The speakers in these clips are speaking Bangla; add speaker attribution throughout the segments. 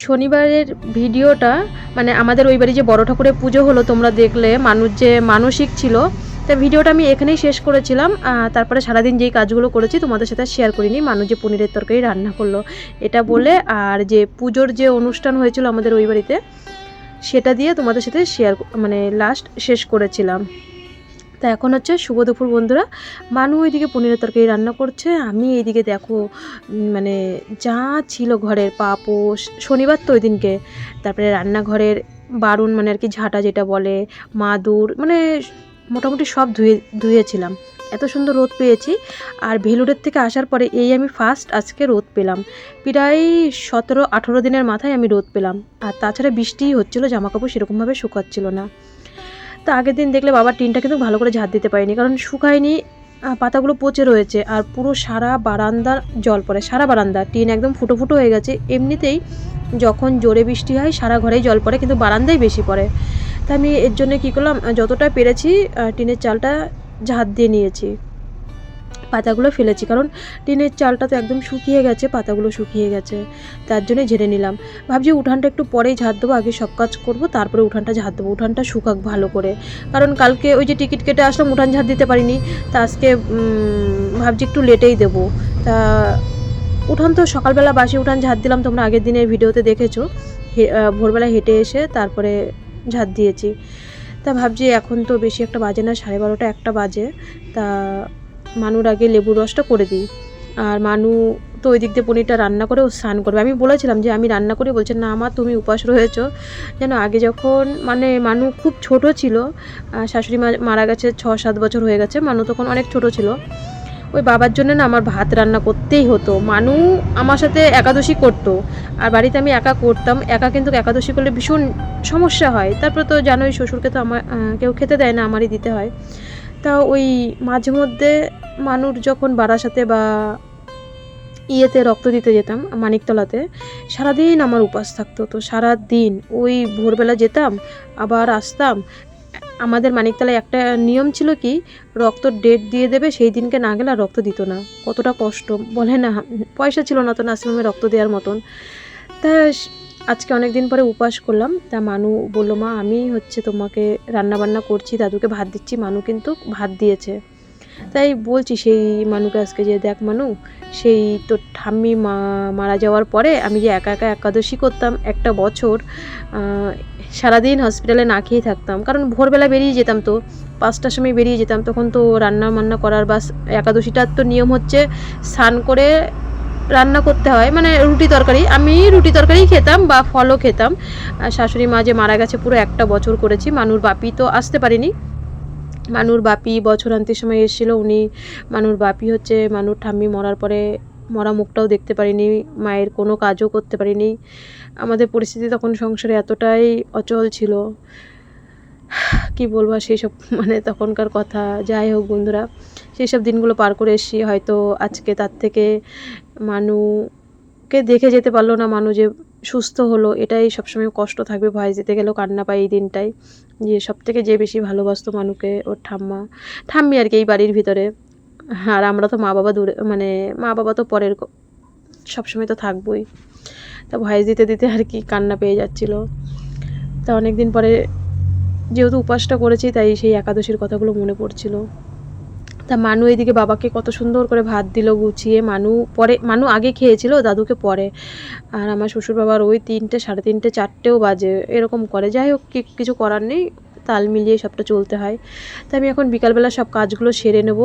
Speaker 1: শনিবারের ভিডিওটা মানে আমাদের ওই বাড়ি যে বড় ঠাকুরের পুজো হলো, তোমরা দেখলে, মানুষ যে মানসিক ছিল, তা ভিডিওটা আমি এখানেই শেষ করেছিলাম তারপরে সারাদিন যেই কাজগুলো করেছি, তোমাদের সাথে শেয়ার করিনি, মানুষ যে পনিরের তরকারি রান্না করল, এটা বলে, আর যে পুজোর যে অনুষ্ঠান হয়েছিল আমাদের ওই বাড়িতে, সেটা দিয়ে তোমাদের সাথে শেয়ার মানে লাস্ট শেষ করেছিলাম। তা এখন হচ্ছে শুভ দুপুর, বন্ধুরা। মানু ওইদিকে পনিরের তরকারি রান্না করছে, আমি এইদিকে দেখো মানে যা ছিল ঘরের পাপোশ, শনিবার তো ওই দিনকে তারপরে রান্নাঘরের বারুন মানে আর কি ঝাঁটা যেটা বলে, মাদুর মানে মোটামুটি সব ধুয়ে, ধুয়েছিলাম। এত সুন্দর রোদ পেয়েছি। আর ভেলুরের থেকে আসার পরে এই আমি ফার্স্ট আজকে রোদ পেলাম। প্রায় সতেরো আঠেরো দিনের মাথায় আমি রোদ পেলাম। আর তাছাড়া বৃষ্টিই হচ্ছিল জামা কাপড় সেরকমভাবে শুকাচ্ছিল না। তো আগের দিন দেখলে বাবার টিনটা কিন্তু ভালো করে ঝাঁত দিতে পারিনি, কারণ শুকায়নি পাতাগুলো পচে রয়েছে আর পুরো সারা বারান্দার জল পড়ে, সারা বারান্দা, টিন একদম ফুটো ফুটো হয়ে গেছে। এমনিতেই যখন জোরে বৃষ্টি হয়, সারা ঘরেই জল পড়ে, কিন্তু বারান্দাই বেশি পড়ে। তা আমি এর জন্য কী করলাম, যতটা পেরেছি টিনের চালটা ঝাঁত দিয়ে নিয়েছি। পাতাগুলো ফেলেছি, কারণ টিনের চালটা তো একদম শুকিয়ে গেছে, পাতাগুলো শুকিয়ে গেছে, তার জন্য ঝেড়ে নিলাম। ভাবছি উঠানটা একটু পরেই ঝাড় দেবো, আগে সব কাজ করব, তারপরে উঠানটা ঝাড় দেবো, উঠানটা শুকাক ভালো করে। কারণ কালকে ওই যে টিকিট কেটে আসলাম, উঠান ঝাড় দিতে পারিনি, তা আজকে ভাবছি একটু লেটেই দেবো। তা উঠান তো সকালবেলা বাসি উঠান ঝাড় দিলাম, তোমরা আগের দিনের ভিডিওতে দেখেছ। ভোরবেলা হেঁটে এসে তারপরে ঝাড় দিয়েছি। তা ভাবছি এখন তো বেশি একটা বাজে না, সাড়ে বারোটা একটা বাজে, তা মানুর আগে লেবুর রসটা করে দিই। আর মানু তো ওই দিক দিয়ে পনিরটা রান্না করে ও স্নান করবে। আমি বলেছিলাম যে, আমি রান্না করি, বলছে, না আমার তুমি উপাস রয়েছো। যেন আগে যখন মানে মানু খুব ছোট ছিল শাশুড়ি মা মারা গেছে ছ, সাত বছর হয়ে গেছে, মানু তখন অনেক ছোট ছিল। ওই বাবার জন্য না আমার ভাত রান্না করতেই হতো। মানু আমার সাথে একাদশী করতো। আর বাড়িতে আমি একা করতাম। একা কিন্তু একাদশী করলে ভীষণ সমস্যা হয়। তারপরে তো জানোই, শ্বশুরকে তো আমার কেউ খেতে দেয় না, আমারই দিতে হয়। তা ওই মাঝে মধ্যে মানুষ যখন বারাসাতে বা ইয়েতে রক্ত দিতে যেতাম, মানিকতলাতে, সারাদিন আমার উপাস থাকতো। তো সারাদিন ওই ভোরবেলা যেতাম, আবার আসতাম। আমাদের মানিকতলায় একটা নিয়ম ছিল কি, রক্ত ডেট দিয়ে দেবে, সেই দিনকে না গেলে রক্ত দিত না। কতটা কষ্ট, বলে না, পয়সা ছিল না তো নার্সিংহোমে রক্ত দেওয়ার মতন। তা আজকে অনেক দিন পরে উপাস করলাম। তা মানু বলল, মা, আমি হচ্ছে তোমাকে রান্না বান্না করছি, দাদুকে ভাত দিচ্ছি। মানু কিন্তু ভাত দিয়েছে। তাই বলছি সেই মানুকে আজকে যে দেখ মানু, সেই তোর ঠাম্মি মা, মারা যাওয়ার পরে আমি যে একা একা একাদশী করতাম একটা বছর সারাদিন হসপিটালে না খেয়ে থাকতাম। কারণ ভোরবেলা বেরিয়ে যেতাম তো, পাঁচটার সময় বেরিয়ে যেতাম, তখন তো রান্না বান্না করার বা একাদশীটার তো নিয়ম হচ্ছে স্নান করে রান্না করতে হয় মানে রুটি তরকারি। আমি রুটি তরকারি খেতাম বা ফলও খেতাম। শাশুড়ি মা যে মারা গেছে পুরো একটা বছর করেছি, মানুর বাপি তো আসতে পারিনি। মানুর বাপি বছরান্তের সময় এসেছিল, উনি মানুর বাপি হচ্ছে মানুর ঠাম্মি মরার পরে মরা মুখটাও দেখতে পারিনি, মায়ের কোনো কাজও করতে পারিনি। আমাদের পরিস্থিতি তখন সংসারে এতটাই অচল ছিল, কি বলব সেই সব মানে তখনকার কথা। যাই হোক বন্ধুরা, সেই সব দিনগুলো পার করে এসেছি, হয়তো আজকে তার থেকে মানুকে দেখে যেতে পারল না মানু যে সুস্থ হলো, এটাই সবসময় কষ্ট থাকবে, ভয় যেতে গেলেও কান্না পাই এই দিনটাই যে সব থেকে যে বেশি ভালোবাসতো মানুকে ওর ঠাম্মা, ঠাম্মি আর কি এই বাড়ির ভিতরে। আর আমরা তো মা বাবা দূরে মানে মা বাবা তো পরের সবসময় তো থাকবোই। তা ভয়েস দিতে দিতে আর কি কান্না পেয়ে যাচ্ছিল। তা অনেক দিন পরে যেহেতু উপাসটা করেছি, তাই সেই একাদশীর কথাগুলো মনে পড়ছিল। তা মানু এদিকে বাবাকে কত সুন্দর করে ভাত দিল, গুছিয়ে মানু পরে, মানু আগে খেয়েছিল, দাদুকে পরে। আর আমার শ্বশুর বাবার ওই তিনটে, সাড়ে তিনটে, চারটেও বাজে। এরকম করে। যাই হোক কিছু করার নেই। তাল মিলিয়ে সবটা চলতে হয়। তো আমি এখন বিকালবেলা সব কাজগুলো সেরে নেব।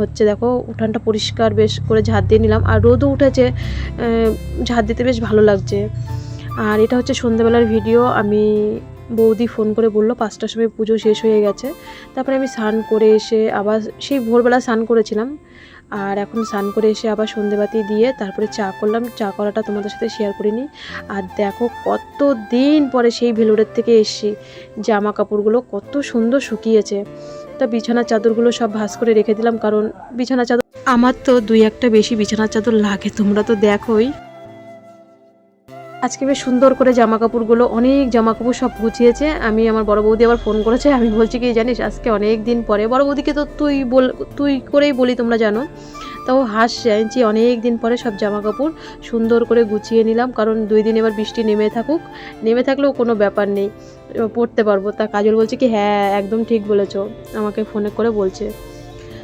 Speaker 1: হচ্ছে দেখো, উঠানটা পরিষ্কার বেশ করে ঝাড় দিয়ে নিলাম। আর রোদও উঠেছে। ঝাড় দিতে বেশ ভালো লাগছে। আর এটা হচ্ছে সন্ধ্যাবেলার ভিডিও। আমি বৌদি ফোন করে বলল, পাঁচটার সময় পুজো শেষ হয়ে গেছে। তারপরে আমি স্নান করে এসে আবার সেই ভোরবেলা স্নান করেছিলাম। আর এখন স্নান করে এসে আবার সন্ধেবাতি দিয়ে তারপরে চা করলাম। চা করাটা তোমাদের সাথে শেয়ার করিনি। আর দেখো কত দিন পরে সেই ভেলোরের থেকে এসছি। জামা কাপড়গুলো কত সুন্দর শুকিয়েছে। তা বিছানার চাদরগুলো সব ভাঁজ করে রেখে দিলাম, কারণ বিছানার চাদর আমার তো দুই একটা বেশি বিছানার চাদর লাগে, তোমরা তো দেখোই। আজকে বেশ সুন্দর করে জামা কাপড়গুলো অনেক জামা কাপড় সব গুছিয়েছে। আমি আমার বড় বৌদি আবার ফোন করেছে, আমি বলছি কি জানিস, আজকে অনেক দিন পরে, বড় বৌদিকে তো তুই বল, তুই করেই বলি তোমরা জানো। তাও হাসছে আনছি অনেক দিন পরে সব জামা কাপড় সুন্দর করে গুছিয়ে নিলাম, কারণ দুই দিন এবার বৃষ্টি নেমে থাকুক, নেমে থাকলেও কোনো ব্যাপার নেই। পড়তে পারব। তা কাজল বলছে কি হ্যাঁ একদম ঠিক বলেছ, আমাকে ফোনে করে বলছে।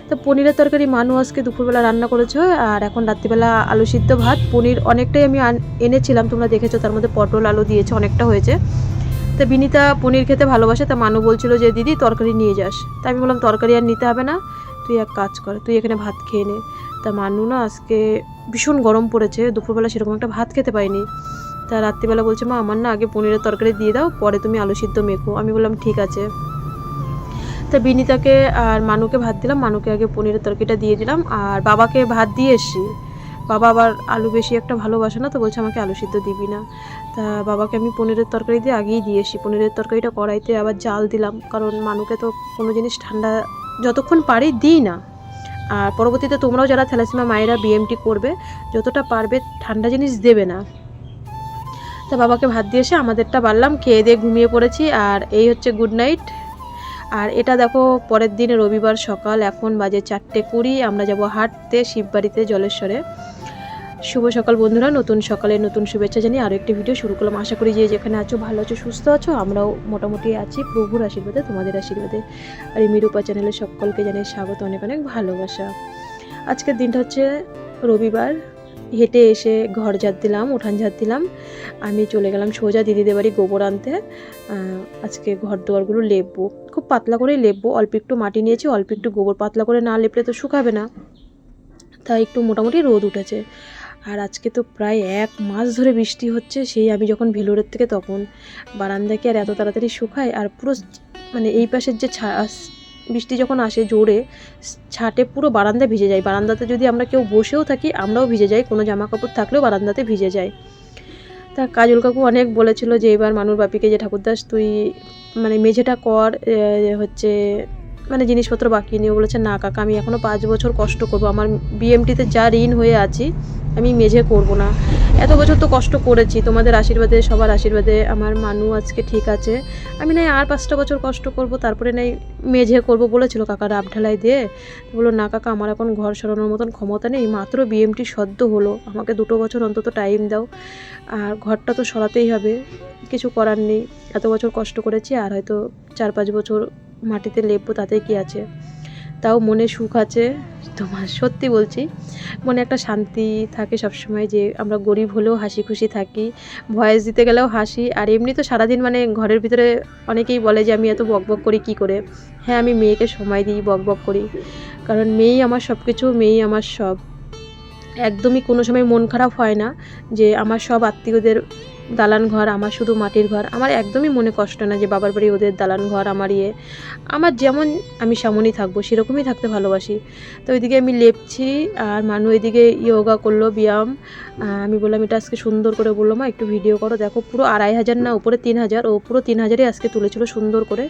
Speaker 1: তো পনিরের তরকারি মানু আজকে দুপুরবেলা রান্না করেছ আর এখন রাত্রিবেলা আলু সিদ্ধ ভাত। পনির অনেকটাই আমি এনেছিলাম, তোমরা দেখেছ তার মধ্যে পটল, আলু দিয়েছে, অনেকটা হয়েছে। তা বিনিতা পনির খেতে ভালোবাসে, তা মানু বলছিল যে, দিদি, তরকারি নিয়ে যাস। তা আমি বললাম, তরকারি আর নিতে হবে না, তুই এক কাজ কর, তুই এখানে ভাত খেয়ে নে। তা মানু না আজকে ভীষণ গরম পড়েছে, দুপুরবেলা সেরকম একটা ভাত খেতে পাইনি। তা রাত্রিবেলা বলছে, মা, আমার না আগে পনিরের তরকারি দিয়ে দাও, পরে তুমি আলু সিদ্ধ মেখো। আমি বললাম, ঠিক আছে। তা বিনিতাকে আর মানুকে ভাত দিলাম। মানুকে আগে পনিরের তরকারিটা দিয়ে দিলাম। আর বাবাকে ভাত দিয়ে এসছি। বাবা আবার আলু বেশি একটা ভালোবাসে না, তো বলছে আমাকে আলু সিদ্ধ দিবি না। তা বাবাকে আমি পনিরের তরকারি দিয়ে আগেই দিয়ে এসি পনিরের তরকারিটা কড়াইতে আবার জাল দিলাম। কারণ মানুকে তো কোনো জিনিস ঠান্ডা যতক্ষণ পারি দিই না। আর পরবর্তীতে তোমরাও যারা থ্যালাসিমা মায়েরা বিএমটি করবে, যতটা পারবে ঠান্ডা জিনিস দেবে না। তা বাবাকে ভাত দিয়ে এসে আমাদেরটা বাড়লাম। খেয়ে দিয়ে ঘুমিয়ে পড়েছি। আর এই হচ্ছে গুড নাইট আর এটা দেখো, পরের দিন রবিবার সকাল, এখন বাজে চারটে কুড়ি, আমরা যাব হাঁটতে শিববাড়িতে জলেশ্বরে। শুভ সকাল বন্ধুরা, নতুন সকালে নতুন শুভেচ্ছা জানিয়ে আরও একটি ভিডিও শুরু করলাম। আশা করি যে যেখানে আছো, ভালো আছো, সুস্থ আছো, আমরাও মোটামুটি আছি প্রভুর আশীর্বাদে, তোমাদের আশীর্বাদে। আর এই মিরূপা চ্যানেলে সকলকে জানিয়ে স্বাগত, অনেক অনেক ভালোবাসা। আজকের দিনটা হচ্ছে রবিবার, হেঁটে এসে ঘর ঝাড় দিলাম, উঠান ঝাড় দিলাম। আমি চলে গেলাম সোজা দিদিদের বাড়ি গোবর আনতে। আজকে ঘর দুয়ারগুলো লেপবো। খুব পাতলা করেই লেপবো। অল্প একটু মাটি নিয়েছি, অল্প একটু গোবর পাতলা করে না লেপলে তো শুকাবে না। তাই একটু মোটামুটি রোদ উঠেছে। আর আজকে তো প্রায় এক মাস ধরে বৃষ্টি হচ্ছে, সেই আমি যখন ভেলোরের থেকে তখন বারান্দাকে আর এত তাড়াতাড়ি শুকায়? আর পুরো মানে এই পাশের যে ছা বৃষ্টি যখন আসে জোরে ছাটে পুরো বারান্দা ভিজে যায়। বারান্দাতে যদি আমরা কেউ বসেও থাকি, আমরাও ভিজে যাই। কোনো জামা কাপড় থাকলেও বারান্দাতে ভিজে যায়। তা কাজল কাকু অনেক বলেছিল যে এবার মানুর বাপিকে যে ঠাকুরদাস তুই মানে মেঝেটা কর হচ্ছে মানে জিনিসপত্র বাকি নিয়ে। বলেছে, না কাকা, আমি এখনও পাঁচ বছর কষ্ট করব। আমার বিএমটিতে যা ঋণ হয়ে আছি আমি মেঝে করব না। এত বছর তো কষ্ট করেছি, তোমাদের আশীর্বাদে, সবার আশীর্বাদে। আমার মানু আজকে ঠিক আছে। আমি নাই আর পাঁচটা বছর কষ্ট করব, তারপরে নাই মেঝে করব বলেছিল কাকা রাব ঢালাই দিয়ে। বলল, না কাকা, আমার এখন ঘর সরানোর মতন ক্ষমতা নেই, মাত্র বিএমটি সদ্য হলো। আমাকে দুটো বছর অন্তত টাইম দাও। আর ঘরটা তো সরাতেই হবে, কিছু করার নেই। এত বছর কষ্ট করেছি, আর হয়তো চার পাঁচ বছর মাটিতে লেপবো তাতে কি আছে? তাও মনে সুখ আছে, তোমার সত্যি বলছি। মনে একটা শান্তি থাকে সবসময় যে আমরা গরিব হলেও হাসি খুশি থাকি, ভয়েস দিতে গেলেও হাসি। আর এমনি তো সারাদিন মানে ঘরের ভিতরে অনেকেই বলে যে আমি এত বকবক করি কি করে? হ্যাঁ আমি মেয়েকে সময় দিই বকবক করি। কারণ মেয়েই আমার সব কিছু মেয়েই আমার সব। একদমই কোনো সময় মন খারাপ হয় না যে আমার সব আত্মীয়দের দালান ঘর, আমার শুধু মাটির ঘর। আমার একদমই মনে কষ্ট না যে বাবার বাড়ি ওদের দালান ঘর, আমার ইয়ে। আমার যেমন আমি সেমনই থাকব, সেরকমই থাকতে ভালোবাসি। তো ওইদিকে আমি লেপছি, আর মানু এদিকে ইয়োগা করল, ব্যায়াম। আমি বললাম, এটা আজকে সুন্দর করে বলল মা, একটু ভিডিও করো। দেখো, পুরো আড়াই হাজার না, উপরে তিন হাজার, ও পুরো তিন হাজারই আজকে তুলেছিল সুন্দর করে।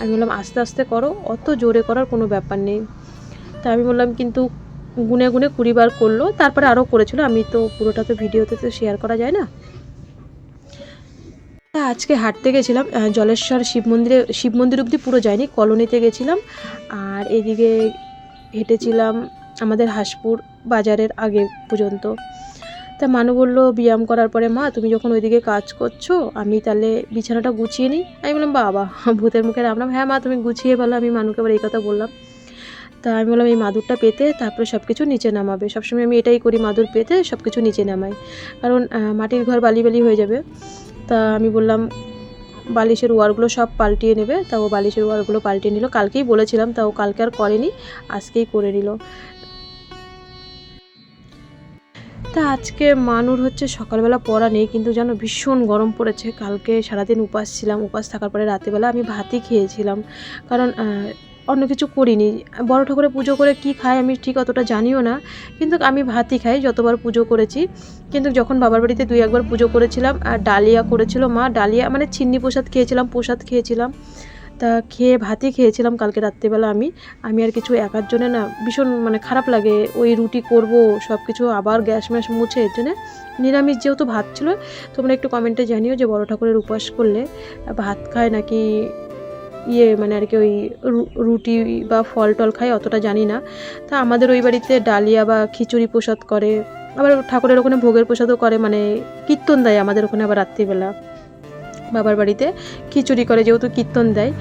Speaker 1: আমি বললাম, আস্তে আস্তে করো, অত জোরে করার কোনো ব্যাপার নেই। তা আমি বললাম, কিন্তু গুনে গুনে কুড়ি বার করল, তারপরে আরও করেছিল। আমি তো পুরোটা তো ভিডিওতে তো শেয়ার করা যায় না। আজকে হাঁটতে গেছিলাম জলেশ্বর শিব মন্দিরে, শিব মন্দির অবধি পুরো যায়নি কলোনিতে গেছিলাম। আর এদিকে হেঁটেছিলাম আমাদের হাসপুর বাজারের আগে পর্যন্ত। তা মানু বলল, ব্যায়াম করার পরে মা, তুমি যখন ওইদিকে কাজ করছ, আমি তাহলে বিছানাটা গুছিয়ে নিই? আমি বললাম, বাবা, ভূতের মুখে রামলাম হ্যাঁ মা, তুমি গুছিয়ে বলো আমি মানুকে আবার এই কথা বললাম। তা আমি বললাম, এই মাদুরটা পেতে, তারপরে সব কিছু নিচে নামাবে। সবসময় আমি এটাই করি, মাদুর পেতে সব কিছু নিচে নামাই। কারণ মাটির ঘর বালি বালি হয়ে যাবে। তা আমি বললাম, বালিশের ওয়ারগুলো সব পাল্টিয়ে নেবে। তা ও বালিশের ওয়ারগুলো পাল্টিয়ে নিল। কালকেই বলেছিলাম, তা ও কালকে আর করেনি, আজকেই করে নিল। তা আজকে মানুর হচ্ছে সকালবেলা পড়া নেই, কিন্তু যেন ভীষণ গরম পড়েছে। কালকে সারাদিন উপাস ছিলাম, উপাস থাকার পরে রাতেবেলা আমি ভাতই খেয়েছিলাম। কারণ অন্য কিছু করিনি। বড় ঠাকুরে পুজো করে কি খাই আমি ঠিক অতটা জানিও না, কিন্তু আমি ভাতই খাই, যতবার পুজো করেছি। কিন্তু যখন বাবার বাড়িতে দুই একবার পুজো করেছিলাম, আর ডালিয়া করেছিল মা, ডালিয়া মানে চিন্নি প্রসাদ খেয়েছিলাম প্রসাদ খেয়েছিলাম। তা খেয়ে ভাতই খেয়েছিলাম কালকে রাত্রিবেলা আমি। আমি আর কিছু একার জন্য না, ভীষণ মানে খারাপ লাগে, ওই রুটি করব সব কিছু আবার গ্যাস ম্যাস মুছে, এর জন্য নিরামিষ যেহেতু ভাত ছিল, তোমরা একটু কমেন্টে জানিও যে বড় ঠাকুরের উপাস করলে ভাত খায় নাকি ইয়ে মানে আর কি ওই রুটি বা ফল টল খায়, অতটা জানি না। তা আমাদের ওই বাড়িতে ডালিয়া বা খিচুড়ি প্রসাদ করে, আবার ঠাকুরের ওখানে ভোগের প্রসাদও করে মানে কীর্তন দেয় আমাদের ওখানে আবার রাত্রিবেলা বাবার বাড়িতে, খিচুড়ি করে যেহেতু কীর্তন দেয়।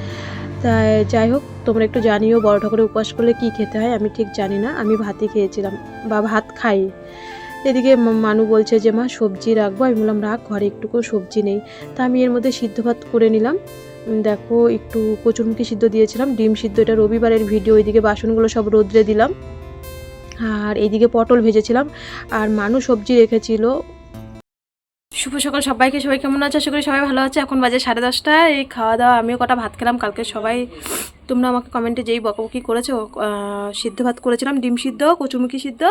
Speaker 1: তাই যাই হোক, তোমরা একটু জানিও বড় ঠাকুরের উপবাস করলে কী খেতে হয়, আমি ঠিক জানি না, আমি ভাতই খেয়েছিলাম বা ভাত খাই। এদিকে মানু বলছে যে, মা, সবজি রাখব? আমি বললাম, রাখ, ঘরে একটুকু সবজি নেই। তা আমি এর মধ্যে সিদ্ধ ভাত করে নিলাম। দেখো, একটু কচুরমুখী সিদ্ধ দিয়েছিলাম, ডিম সিদ্ধ, এটা রবিবারের ভিডিও ওইদিকে বাসনগুলো সব রোদ্রে দিলাম। আর এইদিকে পটল ভেজেছিলাম, আর মানুষ সবজি রেখেছিল শুভ সকাল সবাইকে। সবাই কেমন আছে? আশা করি সবাই ভালো আছে। এখন বাজে সাড়ে দশটা। এই খাওয়া দাওয়া, আমিও কটা ভাত খেলাম। কালকে সবাই, তোমরা আমাকে কমেন্টে যেই বকবকি করেছ সিদ্ধ ভাত করেছিলাম। ডিম সিদ্ধ, কচুমুখি সিদ্ধ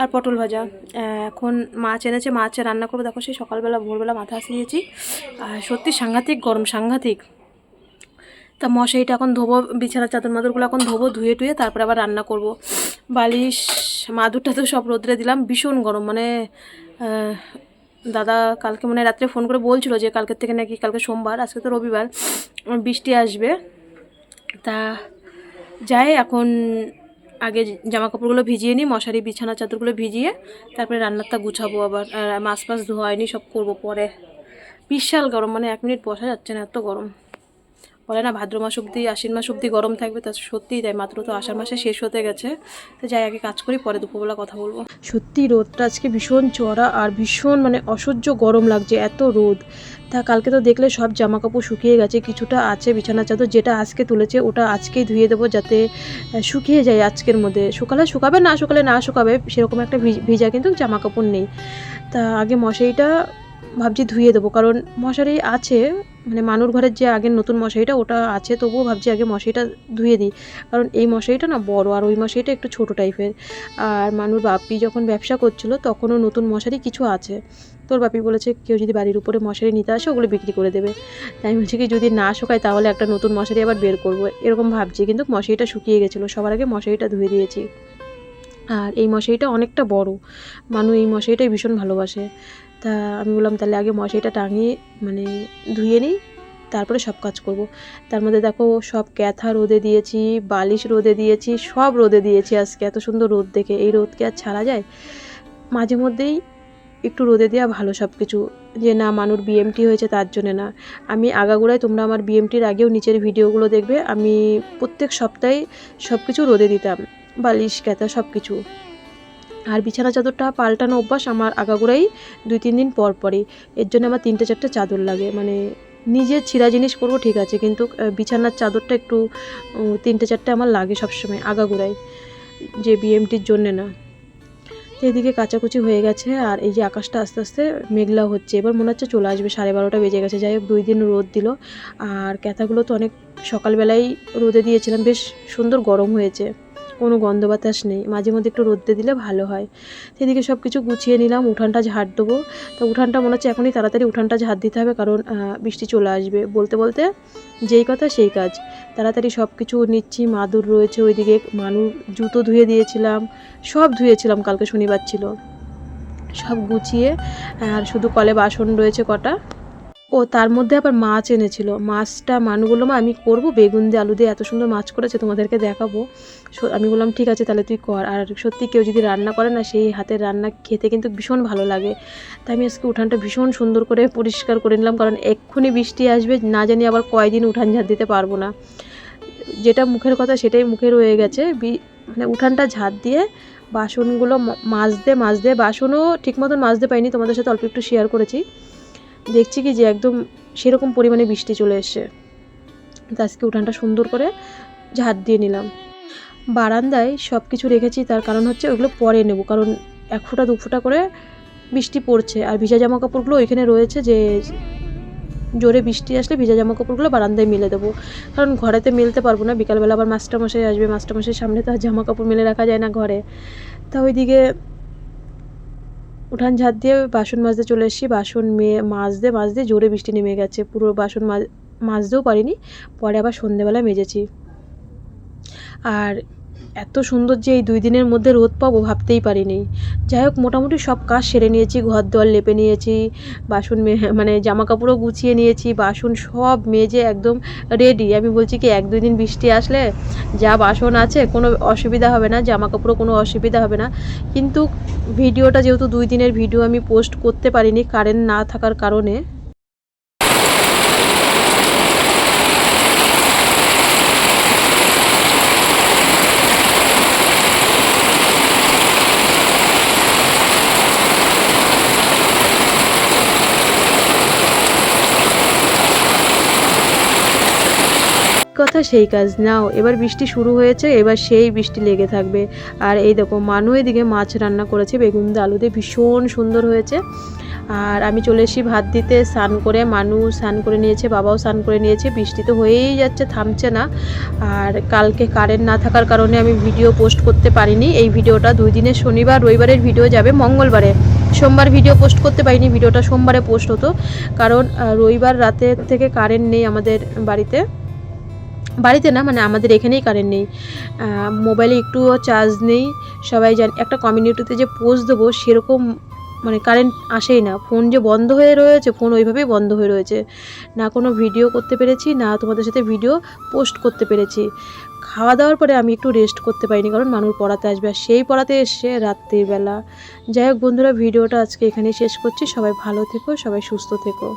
Speaker 1: আর পটল ভাজা। এখন মাছ এনেছে। মাছ রান্না করব। দেখো, সেই সকালবেলা, ভোরবেলা মাথা আসিয়েছি আর সত্যি সাংঘাতিক, গরম সাংঘাতিক। তা মশাইটা এখন ধোবো বিছানার চাদর মাদুরগুলো এখন ধোবো, ধুয়ে টুয়ে তারপরে আবার রান্না করব। বালিশ, মাদুরটা তো সব রোদ্রে দিলাম। ভীষণ গরম মানে দাদা কালকে মানে রাত্রে ফোন করে বলছিল যে কালকের থেকে নাকি কালকে সোমবার, আজকে তো রবিবার, বৃষ্টি আসবে। তা যাই, এখন আগে জামা কাপড়গুলো ভিজিয়ে নিই, মশারি, বিছানা, চাদরগুলো ভিজিয়ে তারপরে রান্নারটা গুছাবো আবার। আর মাছ ফাছ ধোয়া হয়নি, সব করব পরে। বিশাল গরম মানে এক মিনিট বসা যাচ্ছে না, এত গরম। বলে না, ভাদ্র মাস অব্দি আশ্বিন মাস অব্দি গরম থাকবে, তা সত্যিই তাই মাত্র তো আষাঢ় মাসে শেষ হতে গেছে। তো যাই, আগে কাজ করি, পরে দুপুরবেলা কথা বলব। সত্যি রোদটা আজকে ভীষণ চড়া আর ভীষণ মানে অসহ্য গরম লাগছে, এত রোদ। তা কালকে তো দেখলে সব জামা কাপড় শুকিয়ে গেছে, কিছুটা আছে বিছানা চাদর যেটা আজকে তুলেছে, ওটা আজকেই ধুয়ে দেবো যাতে শুকিয়ে যায় আজকের মধ্যে। শুকালে শুকাবে, না শুকালে না শুকাবে, সেরকম একটা ভিজ- কিন্তু জামা কাপড় নেই। তা আগে মশারিটা ভাবছি ধুয়ে দেবো। কারণ মশারি আছে মানে মানুর ঘরের যে আগের নতুন মশারিটা, ওটা আছে, তবুও ভাবছি আগে মশারিটা ধুয়ে দিই। কারণ এই মশারিটা না বড়, আর ওই মশারিটা একটু ছোট টাইপের। আর মানুর বাপি যখন ব্যবসা করছিল, তখনও নতুন মশারি কিছু আছে। তোর বাপি বলেছে, কেউ যদি বাড়ির উপরে মশারি নিতে আসে, ওগুলো বিক্রি করে দেবে। তাই বলছি কি, যদি না শুকায়, তাহলে একটা নতুন মশারি আবার বের করব। এরকম ভাবছি, কিন্তু মশারিটা শুকিয়ে গেছিল, সবার আগে মশারিটা ধুয়ে দিয়েছি। আর এই মশারিটা অনেকটা বড়। মানু এই মশারিটাই ভীষণ ভালোবাসে। তা আমি বললাম, তাহলে আগে মশারিটা টাঙিয়ে মানে ধুয়ে নিই, তারপরে সব কাজ করব। তার মধ্যে দেখো, সব ক্যাথা রোদে দিয়েছি, বালিশ রোদে দিয়েছি, সব রোদে দিয়েছি আজকে। এত সুন্দর রোদ দেখে। এই রোদকে আর ছাড়া যায়? মাঝে মধ্যেই একটু রোদে দেওয়া ভালো সব কিছু যে না, মানুর বিএমটি হয়েছে তার জন্যে না। আমি আগাগোড়ায় তোমরা আমার বিএমটির আগেও নিচের ভিডিওগুলো দেখবে। আমি প্রত্যেক সপ্তাহে সব কিছু রোদে দিতাম। বালিশ ক্যাথা সব কিছু আর বিছানা চাদরটা পাল্টানো অভ্যাস আমার আগাগোড়াই দুই, তিন দিন পর পরই। এর জন্য আমার তিনটে, চারটে চাদর লাগে। মানে নিজের ছিঁড়া জিনিস করব ঠিক আছে, কিন্তু বিছানার চাদরটা একটু তিনটে, চারটে আমার লাগে সবসময় আগাগোড়াই, যে বিএমটির জন্যে না। তো এদিকে কাচাকুচি হয়ে গেছে, আর এই যে আকাশটা আস্তে আস্তে মেঘলা হচ্ছে। এবার মনে হচ্ছে চলে আসবে, সাড়ে বারোটা বেজে গেছে। যাই হোক, দুই দিন রোদ দিল। আর ক্যাথাগুলো তো অনেক সকালবেলায় রোদে দিয়েছিলাম, বেশ সুন্দর গরম হয়েছে। কোনো গন্ধ বাতাস নেই। মাঝে মধ্যে একটু রোদে দিলে ভালো হয়। সেদিকে সব কিছু গুছিয়ে নিলাম, উঠানটা ঝাড় দেবো। তো উঠানটা মনে হচ্ছে এখনই তাড়াতাড়ি উঠানটা ঝাড় দিতে হবে, কারণ বৃষ্টি চলে আসবে। বলতে বলতে যেই কথা সেই কাজ। তাড়াতাড়ি সব কিছু নিচ্ছি, মাদুর রয়েছে ওইদিকে মানুষ জুতো ধুয়ে দিয়েছিলাম, সব ধুয়েছিলাম, কালকে শনিবার ছিল। সব গুছিয়ে, আর শুধু কলে বাসন রয়েছে কটা। ও তার মধ্যে আবার মাছ এনেছিল। মাছটা মানু বলল, মা, আমি করব বেগুন দিয়ে আলু দিয়ে, এত সুন্দর মাছ করেছে, তোমাদেরকে দেখাবো। আমি বললাম, ঠিক আছে, তাহলে তুই কর। আর সত্যি কেউ যদি রান্না করে না, সেই হাতের রান্না খেতে কিন্তু ভীষণ ভালো লাগে। তাই আমি আজকে উঠানটা ভীষণ সুন্দর করে পরিষ্কার করে নিলাম, কারণ এক্ষুনি বৃষ্টি আসবে, না জানি আবার কয়দিন উঠান ঝাড় দিতে পারব না। যেটা মুখের কথা, সেটাই মুখে রয়ে গেছে। মানে উঠানটা ঝাড় দিয়ে বাসনগুলো মাজতে মাজতে বাসনও ঠিক মতন মাজতে পাইনি তোমাদের সাথে অল্প একটু শেয়ার করেছি। দেখছি কি যে একদম সেরকম পরিমাণে বৃষ্টি চলে এসছে। তো আজকে উঠানটা সুন্দর করে ঝাড় দিয়ে নিলাম। বারান্দায় সব কিছু রেখেছি, তার কারণ হচ্ছে ওগুলো পরে নেব, কারণ এক ফোঁটা, দু ফোঁটা করে বৃষ্টি পড়ছে। আর ভিজা জামা কাপড়গুলো ওইখানে রয়েছে যে জোরে বৃষ্টি আসলে ভিজা জামা কাপড়গুলো বারান্দায় মেলে দেবো। কারণ ঘরেতে মেলতে পারব না, বিকালবেলা আবার মাস্টারমশাই আসবে, মাস্টারমশাইয়ের সামনে তো আর জামা কাপড় মেলে রাখা যায় না ঘরে। তা ওইদিকে উঠান ঝাঁত দিয়ে বাসন মাজতে চলে এসেছি। বাসন মেয়ে মাজতে মাজতে জোরে বৃষ্টি নেমে গেছে। পুরো বাসন মাজ মাজতেও পারিনি, পরে আবার সন্ধেবেলা মেজেছি। আর এত সুন্দর যে এই দুই দিনের মধ্যে রোদ পাবো ভাবতেই পারিনি। যাই হোক, মোটামুটি সব কাজ সেরে নিয়েছি, ঘর দোয়ার লেপে নিয়েছি, বাসন মে- মানে জামা কাপড়ও গুছিয়ে নিয়েছি, বাসন সব মেজে একদম রেডি আমি বলছি কি, এক দুই দিন বৃষ্টি আসলে যা বাসন আছে, কোনো অসুবিধা হবে না জামা কাপড়ও কোনো অসুবিধা হবে না। কিন্তু ভিডিওটা যেহেতু দুই দিনের ভিডিও আমি পোস্ট করতে পারিনি কারেন্ট না থাকার কারণে কথা, সেই কাজ নাও। এবার বৃষ্টি শুরু হয়েছে, এবার সেই বৃষ্টি লেগে থাকবে। আর এই দেখো, মানু এদিকে মাছ রান্না করেছে, বেগুন দিয়ে আলু দিয়ে, ভীষণ সুন্দর হয়েছে। আর আমি চলে এসেছি ভাত দিতে, স্নান করে। মানু স্নান করে নিয়েছে, বাবাও স্নান করে নিয়েছে। বৃষ্টি তো হয়েই যাচ্ছে, থামছে না। আর কালকে কারেন্ট না থাকার কারণে আমি ভিডিও পোস্ট করতে পারিনি। এই ভিডিওটা দুই দিনের, শনিবার, রবিবারের ভিডিও যাবে মঙ্গলবারে। সোমবার ভিডিও পোস্ট করতে পারিনি ভিডিওটা সোমবারে পোস্ট হতো। কারণ রবিবার রাতের থেকে কারেন্ট নেই আমাদের বাড়িতে। বাড়িতে না মানে আমাদের এখানেই কারেন্ট নেই। মোবাইলে একটুও চার্জ নেই। সবাই জান, একটা কমিউনিটিতে যে পোস্ট দেবো, সেরকম মানে কারেন্ট আসেই না। ফোন যে বন্ধ হয়ে রয়েছে ফোন ওইভাবেই বন্ধ হয়ে রয়েছে। না কোনো ভিডিও করতে পেরেছি, না তোমাদের সাথে ভিডিও পোস্ট করতে পেরেছি। খাওয়া দাওয়ার পরে আমি একটু রেস্ট করতে পারিনি, কারণ মানুষ পড়াতে আসবে। আর সেই পড়াতে এসে রাত্রিবেলা যাই হোক বন্ধুরা ভিডিওটা আজকে এখানেই শেষ করছি। সবাই ভালো থেকো, সবাই সুস্থ থেকো।